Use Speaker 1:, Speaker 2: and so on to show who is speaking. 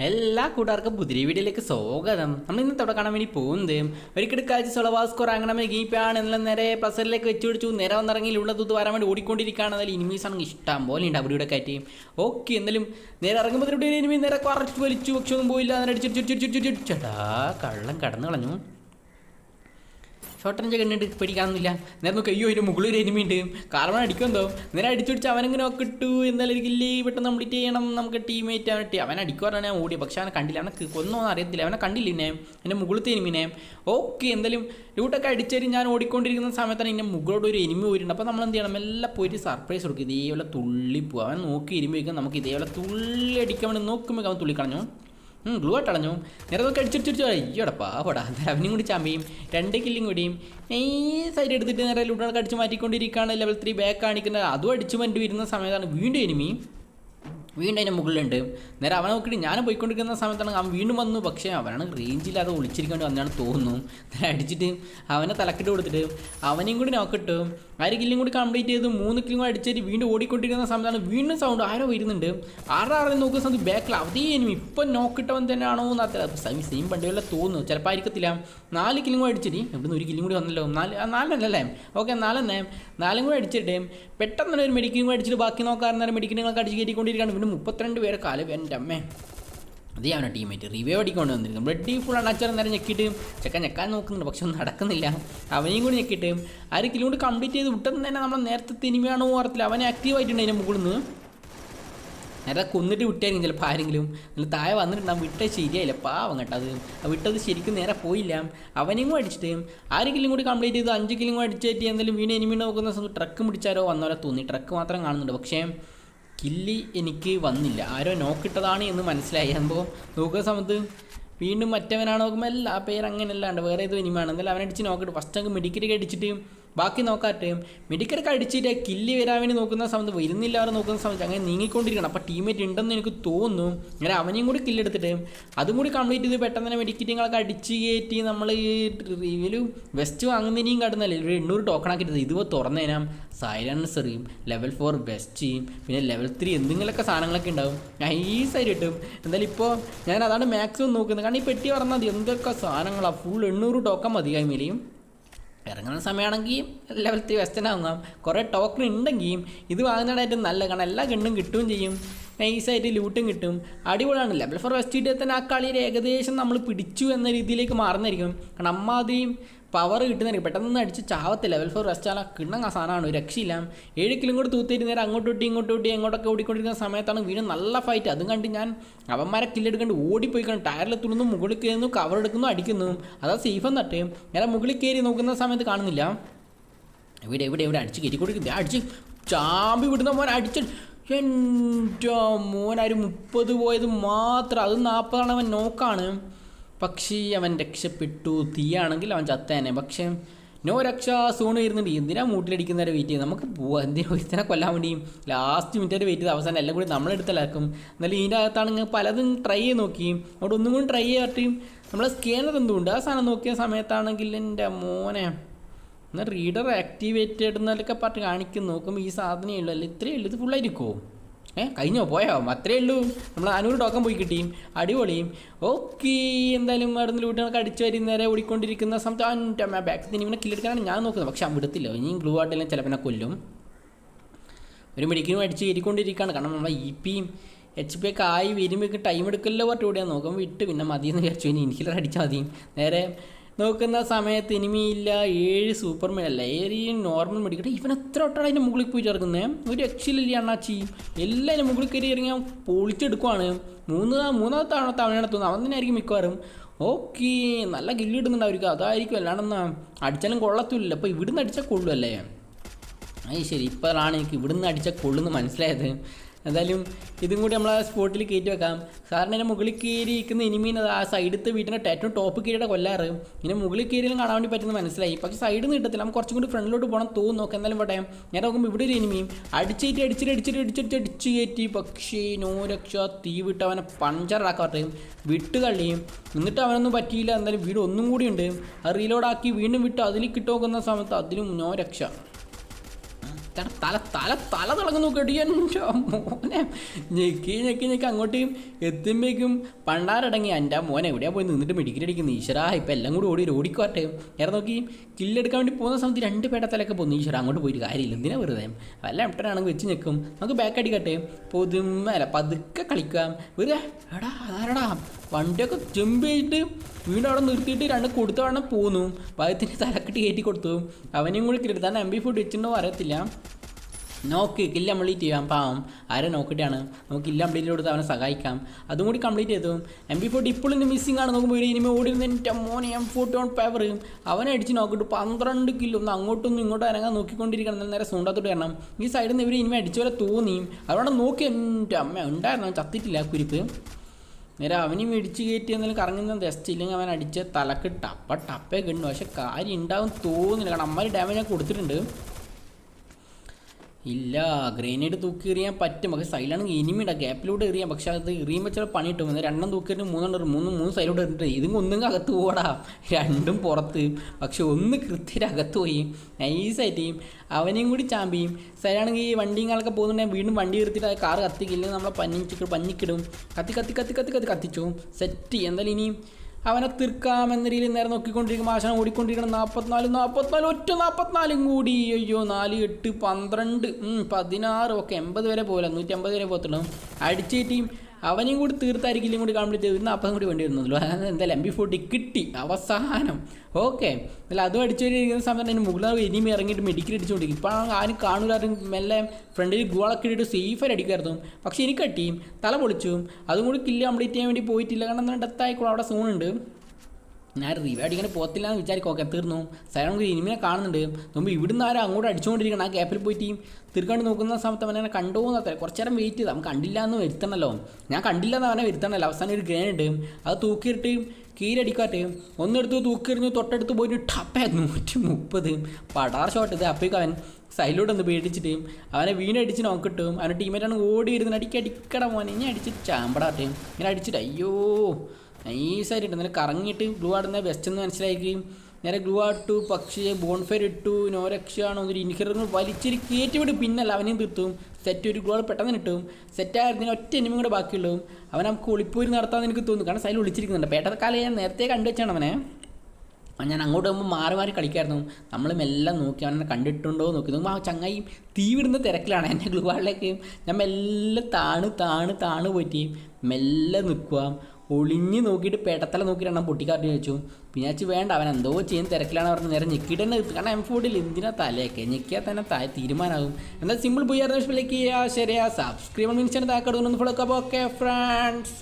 Speaker 1: എല്ലാ കൂട്ടുകാർക്കും പുതിയ വീഡിയോയിലേക്ക് സ്വാഗതം നമ്മൾ അവിടെ കാണാൻ വേണ്ടി പോകുന്നത് ഒരിക്കലും കാഴ്ച സൊളവാസ്കോർ അങ്ങനെ ഗീപ്പാണ് എന്നുള്ള നേരെ പ്ലസറിലേക്ക് വെച്ച് പിടിച്ചു നേരെ വന്നിറങ്ങി ഉള്ള തൂത്ത് വരാൻ വേണ്ടി ഓടിക്കൊണ്ടിരിക്കുകയാണ് അതിൽ ഇനിമീസ് ആണെങ്കിൽ ഇഷ്ടം പോലെ ഉണ്ട് അവിടെ കയറ്റി ഓക്കെ എന്തായാലും നേരെ ഇറങ്ങുമ്പോൾ ഇനിമി നേരെ കുറച്ച് വലിച്ചു പക്ഷെ ഒന്നും പോയില്ല അതിനെ അടിച്ചു കള്ളം കടന്നു കളഞ്ഞു ഷോർട്ട് റേഞ്ച് കണ്ടിട്ട് പേടിക്കാനൊന്നുമില്ല. നേരെ നോക്കി അയ്യോ അതിന്റെ മുകളിൽ ഒരു എനിമിയുണ്ട് കാരണം അടിക്കുമെന്തോ? നേരെ അടിച്ചുപിടിച്ച് അവനങ്ങനെ ഒക്കെ ഇട്ടു എനിക്കില്ലേ പെട്ടെന്ന് കംപ്ലീറ്റ് ചെയ്യണം നമുക്ക് ടീമേറ്റ് അവൻ അവൻ അടിക്കുവാറാണ് ഞാൻ ഓടി. പക്ഷേ അവനെ കണ്ടില്ല. അവനെ കൊന്നൊന്നും അറിയത്തില്ല. അവനെ കണ്ടില്ല എന്നെ എന്റെ മുകളിലത്തെ എനിമിനെ ഓക്കെ എന്തായാലും ലൂട്ടൊക്കെ അടിച്ചേരി ഞാൻ ഓടിക്കൊണ്ടിരിക്കുന്ന സമയത്താണ് എന്റെ മുകളോട് ഒരു എനിമി പോയിട്ടുണ്ട്. അപ്പോൾ നമ്മൾ എന്ത് ചെയ്യണം? എല്ലാം പോയിട്ട് സർപ്രൈസ് കൊടുക്കും. ഇതേപോലെ തുള്ളി അവൻ നോക്കി ഇരുമ്പോഴേക്കും നമുക്ക് ഇതേപോലെ തുള്ളി അടിക്കാൻ വേണ്ടി നോക്കുമ്പോൾ അവൻ തുള്ളി കളഞ്ഞു. ഗ്ലൂ അടഞ്ഞു നേരെ നോക്കി അടിച്ചിടിച്ചു അയ്യോടെ പാവടാ. അന്നേരം അവനും കൂടി ചാമ്പയും രണ്ട് കില്ലും കൂടിയും. ഈ സൈഡ് എടുത്തിട്ട് നേരെ ലൂട്ടുകളൊക്കെ അടിച്ച് മാറ്റിക്കൊണ്ടിരിക്കുകയാണ്. ലെവൽ ത്രീ ബാക്ക് കാണിക്കുന്നത്. അതും അടിച്ചു മറ്റു വരുന്ന സമയത്താണ്. വീണ്ടും എനിമി വീണ്ടും അതിന്റെ മുകളിലുണ്ട്. നേരെ അവനെ നോക്കിയിട്ട് ഞാൻ പോയിക്കൊണ്ടിരിക്കുന്ന സമയത്താണ് അവൻ വീണ്ടും വന്നു. പക്ഷേ അവനാണ് റേഞ്ചില്ലാതെ ഒളിച്ചിരിക്കേണ്ടി വന്നാണ് തോന്നുന്നു. നേരെ അടിച്ചിട്ട് അവനെ തലക്കിട്ട് കൊടുത്തിട്ട് അവനെയും കൂടി നോക്കിട്ട് ആര് കില്ലും കൂടി കംപ്ലീറ്റ് ചെയ്ത്. മൂന്ന് കില്ലും കൂടി അടിച്ചിട്ട് വീണ്ടും ഓടിക്കൊണ്ടിരിക്കുന്ന സമയത്താണ് വീണ്ടും സൗണ്ട് ആരോ വരുന്നുണ്ട്. ആരുടെ ആരെ നോക്കുന്ന സമയത്ത് ബാക്കിൽ അതേ ഇനി ഇപ്പം നോക്കിട്ടവൻ തന്നെയാണോ എന്ന് സെയിം സെയിം പണ്ടുകളിലെ തോന്നുന്നു. ചിലപ്പോൾ ആയിരിക്കത്തില്ല. നാല് കില്ലും കൂടി അടിച്ചിട്ട് ഇവിടുന്ന് ഒരു കില്ലും കൂടി വന്നല്ലോ. നാല് നാലല്ലല്ലേ ഓക്കെ നാലെണ്ണേ. നാലും കൂടി അടിച്ചിട്ട് പെട്ടെന്ന് ഒരു മെഡിക്കലും കൂടി അടിച്ചിട്ട് ബാക്കി നോക്കാറുണ്ട്. മെഡിക്കലുകളൊക്കെ അടിച്ച് കയറ്റിക്കൊണ്ടിരിക്കുകയാണ്. പിന്നെ മുപ്പത്തിരണ്ട് പേരെ കാലം എന്റെ അമ്മേ. അതേ അവനെ ടീമേറ്റ് റിവേ അടിക്കൊണ്ട് വന്നിരുന്നു. ബ്ലഡ് ഫുൾ അണച്ചാൽ നേരം ഞെക്കിയിട്ട് ചെക്കൻ ഞെക്കാൻ നോക്കുന്നുണ്ട്. പക്ഷെ ഒന്നും നടക്കുന്നില്ല. അവനെയും കൂടി ഞെക്കിയിട്ട് ആ ഒരു കിലോ കൂടി കംപ്ലീറ്റ് ചെയ്ത് വിട്ടെന്ന് തന്നെ നമ്മൾ നേരത്തെ തിനിമയാണോ ഓർത്തില്ല അവനെ ആക്റ്റീവ് ആയിട്ടുണ്ട് അതിന്റെ മുകളിൽ നിന്ന്. നേരെ കൊന്നിട്ട് വിട്ടായിരിക്കും ചിലപ്പോൾ ആരെങ്കിലും. നല്ല താഴെ വന്നിട്ടുണ്ടാകും വിട്ടത് ശരിയായില്ല. പാവം കേട്ടോ അത്. വിട്ടത് ശരിക്കും നേരെ പോയില്ല. അവനെയും അടിച്ചിട്ട് ആര് കില്ലും കൂടി കംപ്ലീറ്റ് ചെയ്ത് അഞ്ച് കിലും കൂടി അടിച്ചേറ്റി എന്തെങ്കിലും വീണ് എനിമി നോക്കുന്ന ട്രക്ക് പിടിച്ചാലോ? വന്നോലെ തോന്നി. ട്രക്ക് മാത്രം കാണുന്നുണ്ട്. പക്ഷേ കില്ലി എനിക്ക് വന്നില്ല. ആരോ നോക്കിട്ടതാണ് എന്ന് മനസ്സിലായി. അപ്പോൾ നോക്കുന്ന സമയത്ത് വീണ്ടും മറ്റവനാണ് നോക്കുമ്പോൾ എല്ലാ പേര് അങ്ങനെയല്ലാണ്ട് വേറെ ഏതോ ഇനിമാണ് എന്നാലും അവനടിച്ച് നോക്കിട്ട് ഫസ്റ്റ് അങ്ങ് മെഡിക്കറ്റ് അടിച്ചിട്ട് ബാക്കി നോക്കാട്ടെ. മെഡിക്കലൊക്കെ അടിച്ചിട്ട് കില്ല് വരാവിനെ നോക്കുന്ന സമയത്ത് വരുന്നില്ല നോക്കുന്ന സമയത്ത് അങ്ങനെ നീങ്ങിക്കൊണ്ടിരിക്കണം അപ്പോൾ ടീമേറ്റ് ഉണ്ടെന്ന് എനിക്ക് തോന്നുന്നു. അങ്ങനെ അവനെയും കൂടി കില്ലെടുത്തിട്ട് അതും കൂടി കംപ്ലീറ്റ് ചെയ്ത് പെട്ടെന്ന് തന്നെ മെഡിക്കറ്റുകളൊക്കെ അടിച്ച് കയറ്റി നമ്മൾ ഈ വെസ്റ്റ് വാങ്ങുന്നതിനെയും കടന്നല്ലേ ഒരു എണ്ണൂറ് ടോക്കൺ ആക്കിയിട്ട് ഇതുപോലെ തുറന്നേനാം സൈലൻസറിയും ലെവൽ ഫോർ വെസ്റ്റിയും പിന്നെ ലെവൽ ത്രീ എന്തെങ്കിലുമൊക്കെ സാധനങ്ങളൊക്കെ ഉണ്ടാവും. നൈസായിട്ട് കിട്ടും. എന്തായാലും ഇപ്പോൾ ഞാൻ അതാണ് മാക്സിമം നോക്കുന്നത്. കാരണം ഈ പെട്ടി പറഞ്ഞാൽ മതി. എന്തൊക്കെ സാധനങ്ങളാണ് ഫുൾ എണ്ണൂറ് ടോക്കൺ മതി കൈമേലെയും ഇറങ്ങുന്ന സമയമാണെങ്കിൽ ലെവൽ ത്രീ വെസ്റ്റേൺ വാങ്ങാം കുറേ ടോക്കൺ ഉണ്ടെങ്കിൽ ഇത് വാങ്ങുന്നതാണ് ഏറ്റവും നല്ല കാരണം എല്ലാ ഗണ്ണും കിട്ടുകയും ചെയ്യും. നൈസായിട്ട് ലൂട്ടും കിട്ടും. അടിപൊളിയാണ്. ലെവൽ ഫോർ വെസ്റ്റ് തന്നെ ആ കളിയിൽ ഏകദേശം നമ്മൾ പിടിച്ചു എന്ന രീതിയിലേക്ക് മാറുന്നതായിരിക്കും. കാരണം അമ്മാതിരിയും പവർ കിട്ടുന്നതായിരിക്കും. പെട്ടെന്ന് അടിച്ച് ചാവത്തെ ലെവൽ ഫോർ വെസ്റ്റ് ആല കിണ്ണങ്ങ സാധനമാണ്. രക്ഷയില്ല. ഏഴ് കിലും കൂടെ തൂത്തേരി നേരെ അങ്ങോട്ട് വിട്ടി ഇങ്ങോട്ട് വിട്ടി എങ്ങോട്ടൊക്കെ ഓടിക്കൊണ്ടിരിക്കുന്ന സമയത്താണ് വീണ്ടും നല്ല ഫൈറ്റ് അതും കണ്ട് ഞാൻ അവന്മാരെ കില്ലെടുക്കേണ്ടി ഓടിപ്പോയിക്കണം. കാണും ടയറിൽ തുണുന്നു മുകളിൽ കയറുന്നു കവർ എടുക്കുന്നു അടിക്കുന്നു. അതാ സേഫ് എന്നിട്ട് ഞാൻ മുകളിൽ കയറി നോക്കുന്ന സമയത്ത് കാണുന്നില്ല. ഇവിടെ ഇവിടെ ഇവിടെ അടിച്ച് കയറ്റി കൊടുക്കുന്നു അടിച്ച് ചാമ്പി വിടുന്ന മോൻ അടിച്ച്. എന്റെ മോൻ ഒരു മുപ്പത് പോയത് മാത്രം. അത് നാൽപ്പതാണ് അവൻ നോക്കാണ്. പക്ഷേ അവൻ രക്ഷപ്പെട്ടു. തീയാണെങ്കിൽ അവൻ ചത്തേനെ. പക്ഷേ നോ രക്ഷ സൂണ് വരുന്നുണ്ട് എന്തിനാ മൂട്ടിലടിക്കുന്നവരെ വെയിറ്റ്? ചെയ്ത് നമുക്ക് പോവാം. എന്തിനാ ഒരുത്തനെ കൊല്ലാൻ വേണ്ടിയും? ലാസ്റ്റ് മിനിറ്റ് വരെ വെയിറ്റ് ചെയ്ത് അവസാനം എല്ലാം കൂടി നമ്മളെടുത്തലാക്കും എന്നാലും ഇതിന്റെ അകത്താണെങ്കിൽ പലതും ട്രൈ ചെയ്ത് നോക്കി. അവിടെ ഒന്നും കൂടി ട്രൈ ചെയ്തിട്ട് നമ്മളെ സ്കാനർ എന്തുകൊണ്ട് ആ സാധനം നോക്കിയ സമയത്താണെങ്കിൽ എന്റെ മോനെ എന്നാൽ റീഡർ ആക്ടിവേറ്റഡ് എന്നൊക്കെ പറഞ്ഞ് കാണിക്കും നോക്കുമ്പോൾ ഈ സാധനമേ ഉള്ളൂ. അല്ല? ഇത്രയേ ഉള്ളൂ. ഇത് ഫുള്ളായിരിക്കുമോ ഏ കഴിഞ്ഞോ? പോയോ? അത്രേ ഉള്ളൂ. നമ്മൾ അനൂറ് ടോക്കൺ പോയി കിട്ടിയും അടിപൊളിയും. ഓക്കെ എന്തായാലും അവിടെ നിന്ന് ലൂട്ടുകളൊക്കെ അടിച്ചു വരും. നേരെ ഓടിക്കൊണ്ടിരിക്കുന്ന സമയത്ത് ആ ബാക്ക് ഇവനെ കില്ലെടുക്കാനാണ് ഞാൻ നോക്കുന്നത്. പക്ഷെ വിടത്തില്ല. ഇനിയും ഗ്ലൂ ആട്ടെല്ലാം ചിലപ്പോൾ എന്നെ കൊല്ലും. ഒരു മെഡിക്കലും അടിച്ച് കയറിക്കൊണ്ടിരിക്കുകയാണ്. കാരണം നമ്മളെ ഇ പിയും എച്ച് പി ഒക്കെ ആയി വരുമ്പോഴേക്ക് ടൈം എടുക്കല്ലോ പറഞ്ഞിട്ട് ഇവിടെയാണ് നോക്കുമ്പോൾ വിട്ട്. പിന്നെ മതിയെന്ന് വിചാരിച്ചു. ഇനി ഇൻഹിലർ അടിച്ചാൽ മതി. നേരെ നോക്കുന്ന സമയത്ത് ഇനിമിയില്ല ഏഴ് സൂപ്പർമാൻ അല്ല ഏഴ് നോർമൽ മെഡിക്കട്ടെ ഇവൻ എത്ര വട്ടാണ് അതിന്റെ മുകളിൽ പോയി ചേർക്കുന്നത് ഒരു രക്ഷയിലില്ല അണ്ണാച്ചി. അതിന്റെ മുകളിൽ കയറി ഇറങ്ങി പൊളിച്ചെടുക്കുവാണ്. മൂന്ന് മൂന്നാമത്തെ തവണ തവണയാണ് തോന്നുന്നത്. അവൻ തന്നെ ആയിരിക്കും മിക്കവാറും. ഓക്കെ നല്ല ഗില്ല് ഇടുന്നുണ്ട് അവർക്ക്. അതായിരിക്കും അല്ലാണ്ടെന്നാ? അടിച്ചാലും കൊള്ളത്തില്ല അപ്പോൾ ഇവിടുന്ന് അടിച്ചാൽ കൊള്ളുമല്ലേ അത് ശരി ഇപ്പോഴാണ് എനിക്ക് ഇവിടുന്ന് അടിച്ചാൽ കൊള്ളുന്ന് മനസ്സിലായത്. എന്തായാലും ഇതും കൂടി നമ്മൾ ആ സ്പോട്ടിൽ കയറ്റി വെക്കാം. സാറിന് എന്റെ മുകളിൽ കയറിയിരിക്കുന്ന ഇനിമീൻ അത് ആ സൈഡത്തെ വീട്ടിന്റെ ഏറ്റവും ടോപ്പ് കീഴുടെ കൊല്ലാറ്. ഇങ്ങനെ മുകളിൽ കയറിയാലും കാണാൻ വേണ്ടി പറ്റുന്ന മനസ്സിലായി. പക്ഷേ സൈഡിൽ നിന്ന് കിട്ടത്തില്ല. നമുക്ക് കുറച്ചും കൂടി ഫ്രണ്ടിലോട്ട് പോകണം തോന്നുന്നു. നോക്കാം എന്തായാലും പോട്ടെ. ഞാൻ നോക്കുമ്പോൾ ഇവിടെ ഒരു ഇനിമിയും അടിച്ചേറ്റി അടിച്ചിട്ട് അടിച്ചിട്ട് അടിച്ചിട്ട് അടിച്ച് കയറ്റി. പക്ഷേ നോ രക്ഷ തീ വിട്ട് അവനെ പഞ്ചറാക്കാട്ടെ വിട്ട് തള്ളിയും. എന്നിട്ട് അവനൊന്നും പറ്റിയില്ല. എന്തായാലും വീട് ഒന്നും കൂടി ഉണ്ട്. അത് റീലോഡാക്കി വീണ്ടും വിട്ട് അതിൽ കിട്ടുമോക്കുന്ന സമയത്ത് അതിലും നോ രക്ഷ തല തല തല തിളങ്ങുന്നു കേട്ടി. എന്റെ മോനെ. ഞെക്കി ഞെക്കി ഞെക്കി അങ്ങോട്ടേയും എത്തുമ്പോഴേക്കും പണ്ടാരടങ്ങി എന്റെ മോനെ എവിടെയാ പോയി നിന്നിട്ട് മെഡിക്കൽ അടിക്കുന്നു? ഈശ്വരാ ഇപ്പം എല്ലാം കൂടി ഓടി ഓടിക്കോട്ടെ നേരെ നോക്കി കില്ലെടുക്കാൻ വേണ്ടി പോകുന്ന സമയത്ത് രണ്ട് പേടത്തലൊക്കെ പോകുന്നു ഈശ്വര അങ്ങോട്ട് പോയിട്ട് കാര്യമില്ല. എന്തിനാ വെറുതെ? വല്ല എട്ടനാണെങ്കിൽ വെച്ച് നിൽക്കും നമുക്ക് ബാക്ക് അടിക്കട്ടെ. പൊതുമല പതുക്കെ കളിക്കാം. വെറുതെ എടാ അതാരടാ? വണ്ടിയൊക്കെ ജമ്പ് ചെയ്തിട്ട് വീണ്ടും അവിടെ നിർത്തിയിട്ട് രണ്ട് കൊടുത്ത വേണം പോന്നു. ഭയത്തിന് തലക്കെട്ട് കയറ്റി കൊടുത്തു. അവനെയും കൂടി കിട്ടി തന്നെ എം ബി ഫുഡ് വെച്ചിട്ടുണ്ടോ അറിയത്തില്ല. നോക്ക് കില്ല കംപ്ലീറ്റ് ചെയ്യാം. പാവം. ആരെ നോക്കിയിട്ടാണ്? നമുക്ക് കില്ല കംപ്ലീറ്റ് കൊടുത്ത് അവനെ സഹായിക്കാം. അതും കൂടി കംപ്ലീറ്റ് ചെയ്തു. എം ബി ഫോർട്ടി ഇപ്പോഴും മിസ്സിംഗ് ആണ്. നോക്കുമ്പോൾ ഇനിമേ ഓടി എന്റെ മോനെ എം ഫോർട്ടി ഓൺ പേപ്പർ അവനെ അടിച്ച് നോക്കിയിട്ട് പന്ത്രണ്ട് കിലോ ഒന്ന് അങ്ങോട്ടൊന്നും ഇങ്ങോട്ടും ഇറങ്ങാൻ നോക്കിക്കൊണ്ടിരിക്കണം. നേരെ സൂണ്ടാത്തോട്ട് കാരണം ഈ സൈഡിൽ നിന്ന് ഇവർ ഇനിമേ അടിച്ച പോലെ തോന്നി. അവിടെ നോക്കി എന്റെ അമ്മ ഉണ്ടായിരുന്നു? ചത്തിട്ടില്ല കുരിപ്പ്. നേരെ അവന് മേടിച്ച് കയറ്റി എന്നാലും കറങ്ങുന്ന ജസ്റ്റ് ഇല്ലെങ്കിൽ അവൻ അടിച്ച തലക്ക് ടപ്പ ടപ്പേ കിണ്ണു. പക്ഷെ കാര്യം ഉണ്ടാവും തോന്നുന്നില്ല. കാരണം അമ്മ ഡാമേജ് ഞാൻ കൊടുത്തിട്ടുണ്ട്. ഇല്ല ഗ്രനേഡ് തൂക്കി എറിയാൻ പറ്റും. പക്ഷേ സൈലാണ് ഇനിമിട ഗ്യാപ്പിലൂടെ എറിയാം. പക്ഷേ അത് എറിയുമ്പോൾ ചില പണി കിട്ടും. രണ്ടും എറിഞ്ഞ് മൂന്നെണ്ണം മൂന്ന് മൂന്ന് സൈഡിലൂടെ എറിഞ്ഞിട്ട്. ഇതും ഒന്നും അകത്ത് പോടാ രണ്ടും പുറത്ത്. പക്ഷെ ഒന്ന് കൃത്യമായിട്ട് അകത്ത് പോയി നൈസായിട്ട് അവനെയും കൂടി ചാമ്പിയും സൈലാണെങ്കിൽ ഈ വണ്ടിങ്ങളൊക്കെ പോകുന്നുണ്ടെങ്കിൽ വീണ്ടും വണ്ടി എടുത്തിട്ട് കാറ് കത്തിക്കില്ലെങ്കിൽ നമ്മളെ പഞ്ഞിച്ചിട്ട് പഞ്ഞിക്കിടും. കത്തി കത്തി കത്തി കത്തി കത്തി കത്തിച്ചു. സെറ്റ് എന്തായാലും ഇനിയും അവനെ തീർക്കാമെന്ന രീതിയിൽ നേരെ നോക്കിക്കൊണ്ടിരിക്കുമ്പോൾ ആശാനം ഓടിക്കൊണ്ടിരിക്കണം നാൽപ്പത്തിനാല് നാൽപ്പത്തിനാല് ഒറ്റ നാൽപ്പത്തിനാലും കൂടി. അയ്യോ നാല് എട്ട് പന്ത്രണ്ട് പതിനാറ് ഒക്കെ എൺപത് വരെ പോകില്ല നൂറ്റി അമ്പത് വരെ പോകത്തുള്ളൂ. അടിച്ചേറ്റിയും അവനെയും കൂടി തീർത്തായിരിക്കും കൂടി കംപ്ലീറ്റ് ചെയ്ത് നാൽപ്പതും കൂടി വേണ്ടി വരുന്നല്ലോ എന്തായാലും എം ബി ഫോർട്ടി കിട്ടി. അവസാനം. ഓക്കെ. അല്ല അതും അടിച്ചുകൊണ്ടിരിക്കുന്ന സമയത്ത് അതിന് മുകളിൽ ഇനിയും ഇറങ്ങിയിട്ട് മെഡിക്കൽ അടിച്ചുകൊണ്ടിരിക്കും ഇപ്പോൾ ആരും കാണൂലാരും മെല്ലെ ഫ്രണ്ടിൽ ഗോളൊക്കെ ഇട്ടിട്ട് സേഫായിട്ട് അടിക്കുമായിരുന്നു പക്ഷേ എനിക്ക് കട്ടിയും തല പൊളിച്ചു. അതും കൂടി കില്ല് കംപ്ലീറ്റ് ചെയ്യാൻ വേണ്ടി പോയിട്ടില്ല. കാരണം ഡെത്ത് ഡെത്തായിക്കോളും അവിടെ സോണുണ്ട് ഞാൻ റിവ്യൂ അടിക്കാൻ പോകത്തില്ല എന്ന് വിചാരിക്കും. ഓക്കെ തീർന്നു. സൈലം നമുക്ക് ഇനിമിനെ കാണുന്നുണ്ട്. മുമ്പ് ഇവിടുന്ന് ആരും അങ്ങോട്ട് അടിച്ചുകൊണ്ടിരിക്കണം ആ ഗ്യാപ്പിൽ പോയിട്ട് തീർക്കാണ്ട് നോക്കുന്ന സമയത്ത് അവനെ കണ്ടു എന്നത്ര കുറച്ച് നേരം വെയിറ്റ് ചെയ്ത്. അവൻ കണ്ടില്ല എന്ന് വരുത്തണമല്ലോ ഞാൻ കണ്ടില്ല എന്ന് അവനെ വരുത്തണമല്ലോ അവസാനം ഒരു ഗ്രേനുണ്ട് അത് തൂക്കിയിട്ട് കീരടിക്കാട്ട് ഒന്നെടുത്ത് തൂക്കിയെറിഞ്ഞു തൊട്ടടുത്ത് പോയിട്ട് ടപ്പേ നൂറ്റി മുപ്പത്. പടാർ ഷോട്ട് ഇത്. അപ്പോഴേക്കും അവൻ സൈഡിലോട്ട് ഒന്ന് പേടിച്ചിട്ട് അവനെ വീണടിച്ച് നോക്കിട്ടും അവന്റെ ടീമേറ്റാണ് ഓടി വരുന്നത് അടിക്കടിക്കട മോനെ. ഇനി അടിച്ച് ചാമ്പടാട്ടെ ഇങ്ങനെ അടിച്ചിട്ട് അയ്യോ നൈസായിട്ട് എന്നിട്ട് കറങ്ങിയിട്ട് ഗ്ലൂ ആടുന്ന ബെസ്റ്റ് എന്ന് മനസ്സിലാക്കുകയും നേരെ ഗ്ലൂ ആട്ടു പക്ഷേ ബോൺഫയർ ഇട്ടു നോരക്ഷാണോ ഒരു ഇൻഹിറങ്ങൾ വലിച്ചൊരു കയറ്റി വിടും പിന്നല്ല അവനെയും തീർത്തും. സെറ്റ് ഒരു ഗ്ലൂ പെട്ടെന്ന് കിട്ടും സെറ്റായിരുന്നതിന് ഒറ്റ എനിമയും കൂടെ ബാക്കിയുള്ളതും. അവൻ നമുക്ക് ഒളിപ്പോയി നടത്താമെന്ന് എനിക്ക് തോന്നുന്നു. കാരണം സൈഡിൽ ഒളിച്ചിരിക്കുന്നുണ്ട്. പേട്ടക്കാലം ഞാൻ നേരത്തെ കണ്ടു വെച്ചാണ് അവനെ. ഞാൻ അങ്ങോട്ട് പോകുമ്പോൾ മാറി മാറി കളിക്കായിരുന്നു. നമ്മൾ മെല്ലാം നോക്കി അവനെ കണ്ടിട്ടുണ്ടോ നോക്കി. നോക്കുമ്പോൾ ആ ചങ്ങായി തീവിടുന്ന തിരക്കിലാണ് എന്റെ ഗ്ലൂവാളിലേക്ക് ഞാൻ മെല്ലെ താണ് താണ് താണ് പോയിട്ട് മെല്ലെ നിൽക്കുക ഒളിഞ്ഞ് നോക്കിയിട്ട് പേട്ടത്തല നോക്കി എണ്ണം പൊട്ടിക്കാട്ടി ചോദിച്ചു. പിന്നെ അച്ഛൻ വേണ്ട അവൻ എന്തോ ചെയ്യും തിരക്കിലാണ് പറഞ്ഞ് നേരെ ഞെക്കിയിട്ട് തന്നെ കാരണം എം ഫോർഡിൽ എന്തിനാ തലയൊക്കെ? ഞെക്കിയാൽ തന്നെ താ തീരുമാനമാകും. എന്നാൽ സിമ്പിൾ പോയി ചെയ്യുക ശരിയാ സബ്സ്ക്രൈബ് മിനിച്ചാണ് താക്കടുന്നു ഫോളോ ഓക്കെ ഫ്രണ്ട്സ്